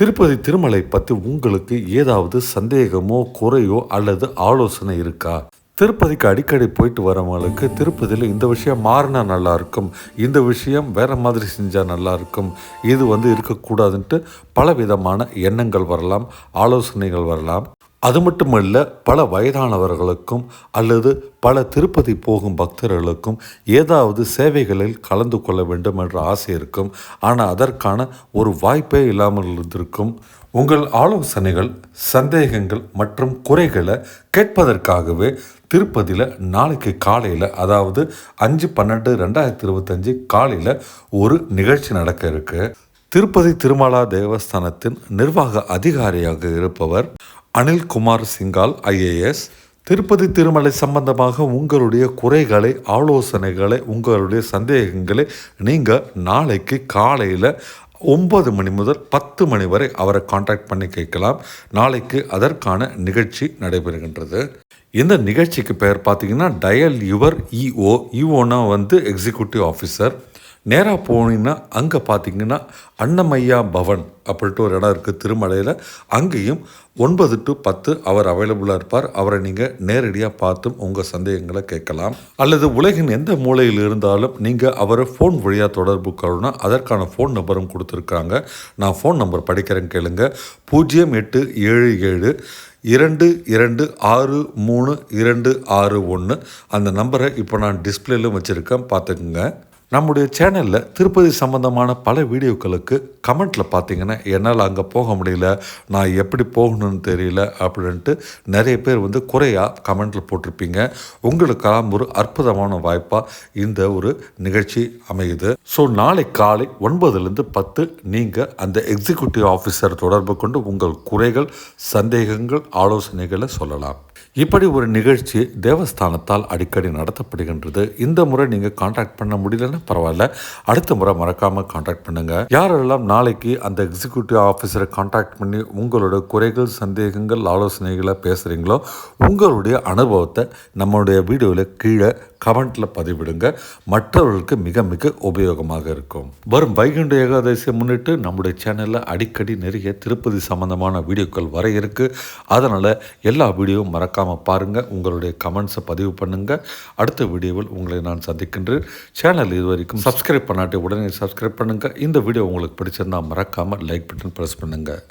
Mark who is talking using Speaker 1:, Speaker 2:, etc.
Speaker 1: திருப்பதி திருமலை பற்றி உங்களுக்கு ஏதாவது சந்தேகமோ குறையோ அல்லது ஆலோசனை இருக்கா? திருப்பதிக்கு அடிக்கடி போயிட்டு வரவங்களுக்கு திருப்பதியில் இந்த விஷயம் மாறினா நல்லா இருக்கும் இந்த விஷயம் வேற மாதிரி செஞ்சால் நல்லா இருக்கும் இது வந்து இருக்கக்கூடாதுன்ட்டு பல விதமான எண்ணங்கள் வரலாம் ஆலோசனைகள் வரலாம். அது மட்டுமல்ல பல வயதானவர்களுக்கும் அல்லது பல திருப்பதி போகும் பக்தர்களுக்கும் ஏதாவது சேவைகளில் கலந்து கொள்ள வேண்டும் என்ற ஆசை இருக்கும். ஆனால் அதற்கான ஒரு வாய்ப்பே இல்லாமல் இருந்திருக்கும். உங்கள் ஆலோசனைகள் சந்தேகங்கள் மற்றும் குறைகளை கேட்பதற்காகவே திருப்பதியில் நாளைக்கு காலையில் அதாவது அஞ்சு பன்னெண்டு ரெண்டாயிரத்தி இருபத்தஞ்சு காலையில் ஒரு நிகழ்ச்சி நடக்க இருக்கு. திருப்பதி திருமலா தேவஸ்தானத்தின் நிர்வாக அதிகாரியாக இருப்பவர் அனில்குமார் சிங்கால் ஐஏஎஸ் திருப்பதி திருமலை சம்பந்தமாக உங்களுடைய குறைகளை ஆலோசனைகளை உங்களுடைய சந்தேகங்களை நீங்கள் நாளைக்கு காலையில் ஒம்பது மணி முதல் பத்து மணி வரை அவரை காண்டாக்ட் பண்ணி கேட்கலாம். நாளைக்கு அதற்கான நிகழ்ச்சி நடைபெறுகின்றது. இந்த நிகழ்ச்சிக்கு பெயர் பார்த்தீங்கன்னா டயல் யுவர் இஓ இஓனா வந்து எக்ஸிக்யூட்டிவ் ஆஃபீஸர் நேராக போனீங்கன்னா அங்கே பார்த்தீங்கன்னா அன்னமையா பவன் அப்படின்ட்டு ஒரு இடம் இருக்குது திருமலையில். அங்கேயும் ஒன்பது டு பத்து அவர் அவைலபிளாக இருப்பார். அவரை நீங்கள் நேரடியாக பார்த்தும் உங்கள் சந்தேகங்களை கேட்கலாம். அல்லது உலகின் எந்த மூலையில் இருந்தாலும் நீங்கள் அவரை ஃபோன் வழியாக தொடர்பு கொள்ளணும். அதற்கான ஃபோன் நம்பரும் கொடுத்துருக்காங்க நான் ஃபோன் நம்பர் படிக்கிறேன் கேளுங்க. பூஜ்ஜியம் எட்டு ஏழு ஏழு இரண்டு இரண்டு ஆறு மூணு இரண்டு ஆறு ஒன்று அந்த நம்பரை இப்போ நான் டிஸ்பிளேலும் வச்சுருக்கேன். பார்த்துக்குங்க. நம்முடைய சேனலில் திருப்பதி சம்பந்தமான பல வீடியோக்களுக்கு கமெண்ட்டில் பார்த்தீங்கன்னா என்னால் அங்கே போக முடியல நான் எப்படி போகணும்னு தெரியல அப்படின்ட்டு நிறைய பேர் வந்து குறையாக கமெண்ட்டில் போட்டிருப்பீங்க. உங்களுக்கெல்லாம் ஒரு அற்புதமான வாய்ப்பாக இந்த ஒரு நிகழ்ச்சி அமையுது. ஸோ நாளை காலை ஒன்பதுலேருந்து பத்து நீங்கள் அந்த எக்ஸிக்யூட்டிவ் ஆஃபீஸர் தொடர்பு கொண்டு உங்கள் குறைகள் சந்தேகங்கள் ஆலோசனைகளை சொல்லலாம். இப்படி ஒரு நிகழ்ச்சி தேவஸ்தானத்தால் அடிக்கடி நடத்தப்படுகின்றது. இந்த முறை நீங்கள் காண்டாக்ட் பண்ண முடியலன்னா பரவாயில்ல. அடுத்த முறை மறக்காமல் காண்டாக்ட் பண்ணுங்க. யாரெல்லாம் நாளைக்கு அந்த எக்ஸிக்யூட்டிவ் ஆஃபீஸரை காண்டாக்ட் பண்ணி உங்களோட குறைகள் சந்தேகங்கள் ஆலோசனைகளை பேசுகிறீங்களோ உங்களுடைய அனுபவத்தை நம்மளுடைய வீடியோவில் கீழே கமெண்ட்டில் பதிவிடுங்க. மற்றவர்களுக்கு மிக மிக உபயோகமாக இருக்கும். வரும் வைகுண்ட ஏகாதசியை முன்னிட்டு நம்முடைய சேனலில் அடிக்கடி நிறைய திருப்பதி சம்பந்தமான வீடியோக்கள் வர இருக்கு. அதனால் எல்லா வீடியோவும் மறக்காமல் பாருங்கள் உங்களுடைய கமெண்ட்ஸை பதிவு பண்ணுங்கள் அடுத்த வீடியோவில் உங்களை நான் சந்திக்கின்றேன். சேனல் இது வரைக்கும் சப்ஸ்கிரைப் பண்ணாட்டி உடனே சப்ஸ்கிரைப் பண்ணுங்கள் இந்த வீடியோ உங்களுக்கு பிடிச்சிருந்தா மறக்காமல் லைக் பட்டன் ப்ரெஸ் பண்ணுங்கள்